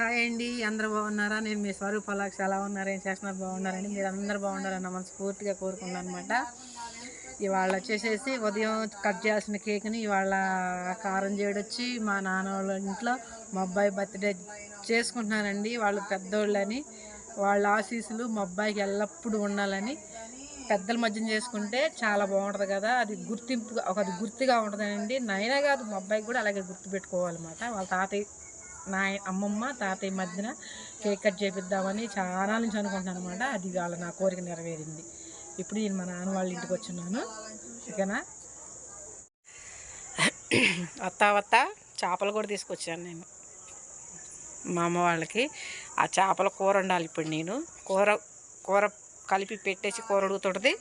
Hi అండి అందరూ బాగున్నారా? నేను మీ స్వరూప్ పలాక్స్ ఎలా ఉన్నారు? ఏం చేస్తున్నారు? బాగున్నారండి మీరు అందరూ బాగున్నారన్న మనస్ఫూర్తిగా కోరుకున్నాను అనమాట ఇవాళ వచ్చేసేసి ఉదయం కట్ చేయాల్సిన కేక్ని ఇవాళ కారం చేయడొచ్చి మా నాన్న వాళ్ళ ఇంట్లో మా అబ్బాయి బర్త్డే చేసుకుంటున్నానండి వాళ్ళు పెద్దోళ్ళని వాళ్ళ ఆశీస్సులు మా అబ్బాయికి ఎల్లప్పుడూ ఉండాలని పెద్దల మధ్యన చేసుకుంటే చాలా బాగుంటుంది కదా. అది గుర్తింపు ఒక గుర్తుగా ఉంటుందండి నైనా కాదు మా అబ్బాయికి కూడా అలాగే గుర్తుపెట్టుకోవాలన్నమాట వాళ్ళ తాతయ్య నా అమ్మమ్మ తాతయ్య మధ్యన కేక్ కట్ చేపిద్దామని చాలా నుంచి అనుకుంటున్నాను అనమాట అది వాళ్ళ నా కోరిక నెరవేరింది. ఇప్పుడు నేను మా నాన్న వాళ్ళ ఇంటికి వచ్చున్నాను. ఓకేనా? వత్తా వత్తా చేపలు కూడా తీసుకొచ్చాను నేను. మా అమ్మ వాళ్ళకి ఆ చేపల కూర వండాలి ఇప్పుడు నేను. కూర కూర కలిపి పెట్టేసి కూర ఉడుగుతుంటుంది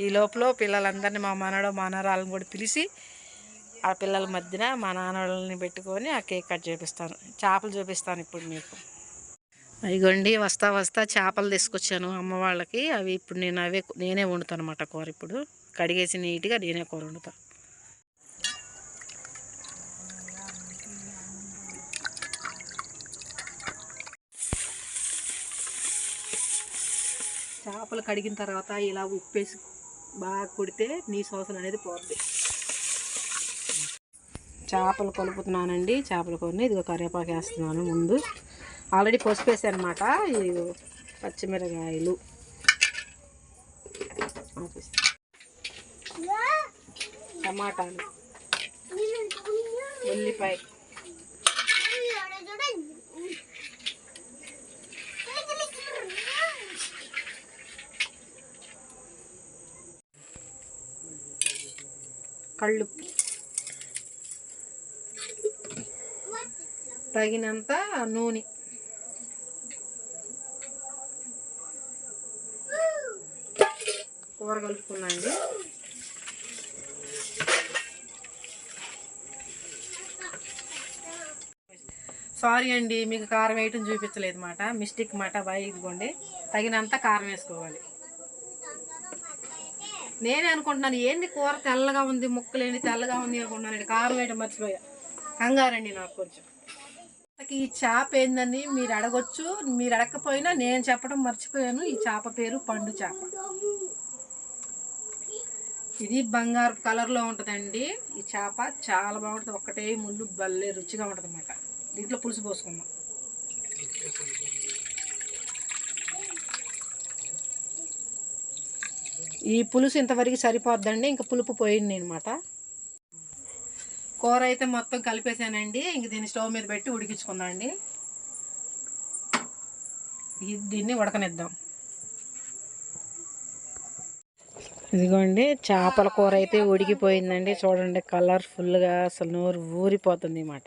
ఈ లోపల పిల్లలందరినీ మా మనడో మనరాలను కూడా పిలిచి ఆ పిల్లల మధ్యన మా నాన్నని పెట్టుకొని ఆ కేక్ కట్ చేపిస్తాను. చేపలు చూపిస్తాను ఇప్పుడు మీకు. అదిగోండి వస్తా వస్తా చేపలు తీసుకొచ్చాను అమ్మ వాళ్ళకి. అవి ఇప్పుడు నేను అవే నేనే వండుతాను అనమాట కూర ఇప్పుడు. కడిగేసి నీట్గా నేనే కూర వండుతాను చేపలు కడిగిన తర్వాత ఇలా ఉప్పేసి బాగా కొడితే నీ సోసన అనేది పోతుంది చేపలు కలుపుతున్నానండి. చేపలు కొన్ని ఇదిగో కరివేపాకు వేస్తున్నాను ముందు. ఆల్రెడీ పసుపు వేసానమాట అనమాట ఇది పచ్చిమిరకాయలు. టమాటాలు. ఉల్లిపాయ. కళ్ళు తగినంత నూనె. కూర కలుపుకున్నాండి సారీ అండి మీకు కారం వేయటం చూపించలేదు మాట. మిస్టేక్ మాట బాగా ఇదిగోండి. తగినంత కారం వేసుకోవాలి. నేనే అనుకుంటున్నాను ఏంది కూర తెల్లగా ఉంది ముక్కలు ఏంటి తెల్లగా ఉంది అనుకుంటున్నాను కారం వేయడం మర్చిపోయా. కంగారండి నాకు కొంచెం. ఈ చేప ఏందని మీరు అడగొచ్చు. మీరు అడగకపోయినా నేను చెప్పడం మర్చిపోయాను. ఈ చేప పేరు పండు చేప. ఇది బంగారు కలర్లో ఉంటుందండి. ఈ చేప చాలా బాగుంటుంది. ఒక్కటే ముళ్ళు భలే రుచిగా ఉంటుంది అన్నమాట దీంట్లో పులుసు పోసుకుందాం. ఈ పులుసు ఇంతవరకు సరిపోద్దండి. ఇంకా పులుపు పోయింది అనమాట కూర అయితే మొత్తం కలిపేసానండి. ఇంక దీన్ని స్టవ్ మీద పెట్టి ఉడికించుకుందాం అండి. దీన్ని ఉడకనిద్దాం. ఇదిగోండి చేపల కూర అయితే ఉడికిపోయిందండి. చూడండి కలర్ఫుల్గా అసలు నోరు ఊరిపోతుంది అన్నమాట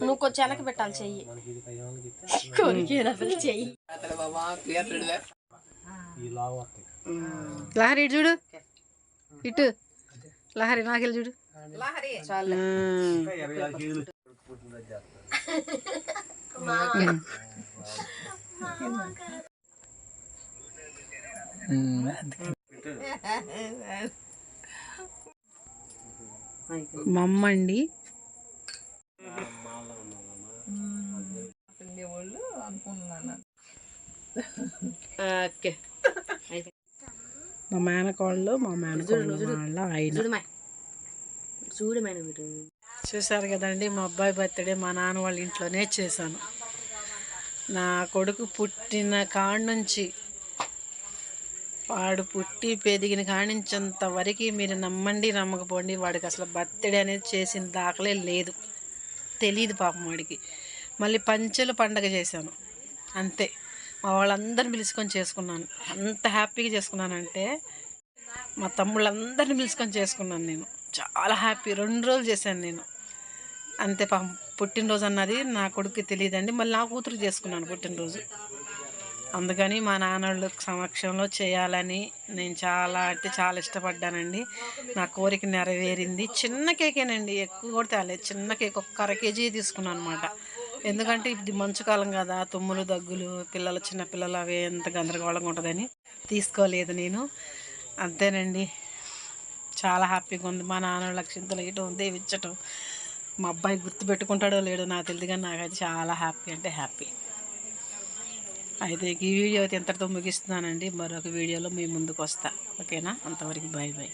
నువ్వు కొంచెం వెనక పెట్టాలి చెయ్యి చెయ్యి లహరి ఇటు చూడు. ఇటు. లహరి నాకెళ్ళి చూడు. మమ్మ అండి ఓకే. మా మేనకోళ్ళు మా మేనకోళ్ళు వాళ్ళ ఆయన. చూడు మేడం మీరు చూసారు కదండి మా అబ్బాయి బర్త్డే మా నాన్న వాళ్ళ ఇంట్లోనే చేశాను. నా కొడుకు పుట్టిన కాడ నుంచి వాడు పుట్టి పెదిగిన కాణించేంత వరకు మీరు నమ్మండి నమ్మకపోండి వాడికి అసలు బర్త్డే అనేది చేసిన దాఖలే లేదు. తెలియదు పాపం వాడికి. మళ్ళీ పంచెలు పండగ చేశాను. అంతే. మా వాళ్ళందరిని పిలుచుకొని చేసుకున్నాను. అంత హ్యాపీగా చేసుకున్నానంటే మా తమ్ముళ్ళందరిని పిలుచుకొని చేసుకున్నాను నేను. చాలా హ్యాపీ. రెండు రోజులు చేశాను నేను. అంతే పాపం. పుట్టినరోజు అన్నది నా కొడుకుకి తెలియదండి. మళ్ళీ నా కూతురు చేసుకున్నాను పుట్టినరోజు. అందుకని మా నాన్నోళ్ళ సమక్షంలో చేయాలని నేను చాలా అంటే చాలా ఇష్టపడ్డానండి. నా కోరిక నెరవేరింది. చిన్న కేకేనండి ఎక్కువ కూడా తేలేదు. చిన్న కేక్ ఒక్క అర కేజీ తీసుకున్నాను అనమాట ఎందుకంటే ఇది మంచు కాలం కదా తుమ్ములు దగ్గులు పిల్లలు చిన్న పిల్లలు అవి ఎంత గందరగోళంగా ఉంటుందని తీసుకోలేదు నేను. అంతేనండి. చాలా హ్యాపీగా ఉంది. మా నాన్న లక్షంతలు వేయటం దేవిచ్చటం మా అబ్బాయి గుర్తు పెట్టుకుంటాడో లేడో నాకు తెలియదు కానీ నాకైతే చాలా హ్యాపీ అంటే హ్యాపీ. అయితే ఈ వీడియో అయితే ఇంతటితో ముగిస్తున్నానండి. మరొక వీడియోలో మీ ముందుకు వస్తా. ఓకేనా? అంతవరకు బాయ్ బాయ్